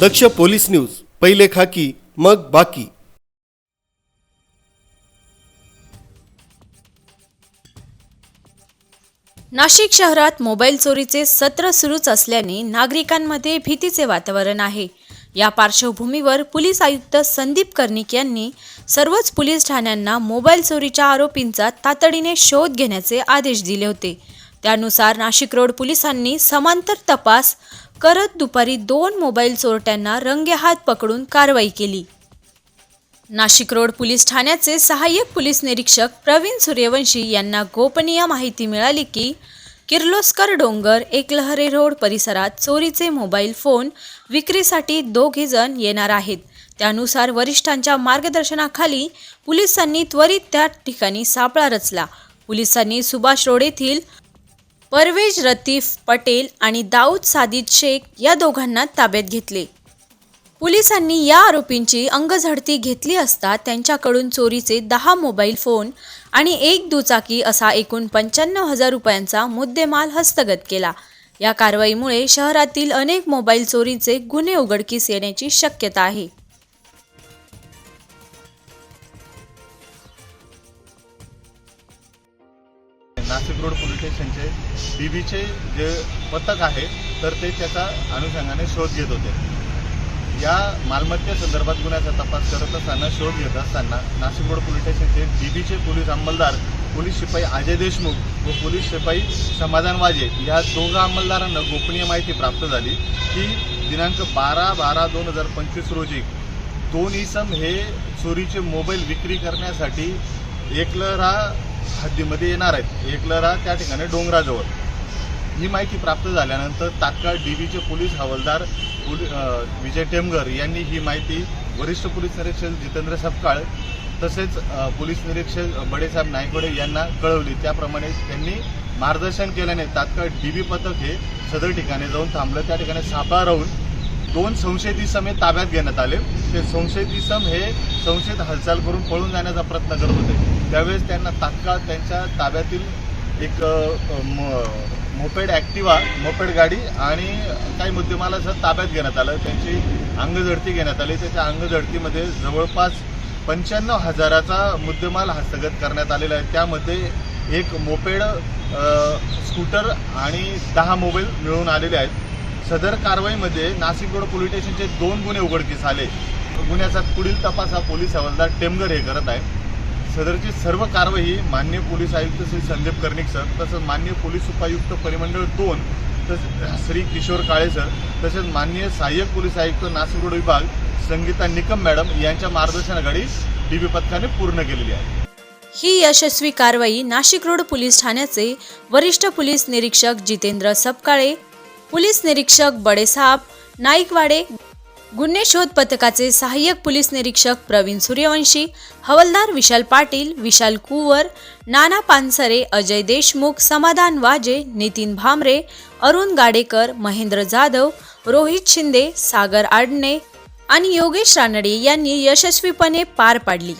दक्ष police news पहिले खाकी मग बाकी. नाशिक शहरात मोबाईल चोरीचे सत्र सुरूच असल्याने नागरिकांमध्ये भीतीचे वातावरण आहे. या पार्श्वभूमीवर पोलीस आयुक्त संदीप कर्णिक यांनी सर्वच पोलीस ठाण्यांना मोबाईल चोरीच्या आरोपींचा तातडीने शोध घेण्याचे आदेश दिले होते. त्यानुसार नाशिक रोड पोलिसांनी समांतर तपास करत दुपारी दोन मोबाईल चोरट्यांना रंगेहात पकडून कारवाई केली. नाशिक रोड पोलीस ठाण्याचे सहाय्यक पोलीस निरीक्षक प्रवीण सूर्यवंशी यांना गोपनीय माहिती मिळाली की किर्लोस्कर डोंगर एकलहरे रोड परिसरात चोरीचे मोबाईल फोन विक्रीसाठी दोघे जण येणार आहेत. त्यानुसार वरिष्ठांच्या मार्गदर्शनाखाली पोलिसांनी त्वरित त्या ठिकाणी सापळा रचला. पोलिसांनी सुभाष रोड येथील परवेज रतीफ पटेल आणि दाऊद सादिद शेख या दोघांना ताब्यात घेतले. पोलिसांनी या आरोपींची अंगझडती घेतली असता त्यांच्याकडून चोरीचे दहा मोबाईल फोन आणि एक दुचाकी असा एकूण पंच्याण्णव हजार रुपयांचा मुद्देमाल हस्तगत केला. या कारवाईमुळे शहरातील अनेक मोबाईल चोरीचे गुन्हे उघडकीस येण्याची शक्यता आहे. नाशिक रोड पोलीस स्टेशनचे बीबीचे जे पथक आहे तर ते त्याचा अनुषंगाने शोध घेत होते. या मालमत्ते संदर्भात गुन्ह्याचा तपास करत असताना शोध घेत असताना नाशिक रोड पोलीस स्टेशनचे बीबीचे पोलीस अंमलदार पोलीस शिपाई अजय देशमुख व पोलीस शिपाई समाधान वाजे या दोघा अंमलदारांना गोपनीय माहिती प्राप्त झाली की दिनांक बारा बारा दोन हजार पंचवीस रोजी दोन इसम हे चोरीचे मोबाईल विक्री करण्यासाठी एकलरा हद्दीमध्ये येणार आहेत. एकलरा त्या ठिकाणी डोंगराजवळ. ही माहिती प्राप्त झाल्यानंतर तात्काळ डीबीचे पोलीस हवालदार पोली विजय टेमगर यांनी ही माहिती वरिष्ठ पोलीस निरीक्षक जितेंद्र सपकाळ तसेच पोलीस निरीक्षक बडेसाहेब नायकवडे यांना कळवली. त्याप्रमाणे त्यांनी मार्गदर्शन केल्याने तात्काळ डीबी पथक हे सदर ठिकाणी जाऊन थांबलं. त्या ठिकाणी सापळा राहून दोन संशयित इसम हे ताब्यात घेण्यात आले. ते संशयित इसम हे संशयित हालचाल करून पळून जाण्याचा प्रयत्न करत होते. त्यावेळेस त्यांना तात्काळ त्यांच्या ताब्यातील एक म- मोपेड ॲक्टिवा मोपेड गाडी आणि काही मुद्देमालासह ताब्यात घेण्यात आलं. त्यांची अंगझडती घेण्यात आली. त्याच्या अंगझडतीमध्ये जवळपास पंच्याण्णव हजाराचा मुद्देमाल हस्तगत करण्यात आलेला आहे. त्यामध्ये एक मोपेड स्कूटर आणि दहा मोबाईल मिळून आलेले आहेत. सदर कारवाईमध्ये नाशिक रोड पोलीस स्टेशनचे दोन गुन्हे उघडकीस आले. गुन्ह्याचा पुढील तपास हा पोलीस हवालदार टेमगर हे करत आहे सदरची सर्व कारवाई मान्य पोलीस आयुक्त श्री संदीप कर्णिक सर तसंच मान्य पोलीस उपायुक्त परिमंडळ दोन तसेच श्री किशोर काळे सर तसेच मान्य सहाय्यक पोलीस आयुक्त नाशिक रोड विभाग संगीता निकम मॅडम यांच्या मार्गदर्शनाखाली डीबी पथकाने पूर्ण केलेली आहे. ही यशस्वी कारवाई नाशिक रोड पोलीस ठाण्याचे वरिष्ठ पोलीस निरीक्षक जितेंद्र सपकाळे पोलीस निरीक्षक बडेसाब नाईकवाडे गुन्हे शोध पथकाचे सहाय्यक पोलीस निरीक्षक प्रवीण सूर्यवंशी हवलदार विशाल पाटील विशाल कुवर नाना पानसरे अजय देशमुख समाधान वाजे नितीन भामरे अरुण गाडेकर महेंद्र जाधव रोहित शिंदे सागर आडणे आणि योगेश रानडे यांनी यशस्वीपणे पार पाडली.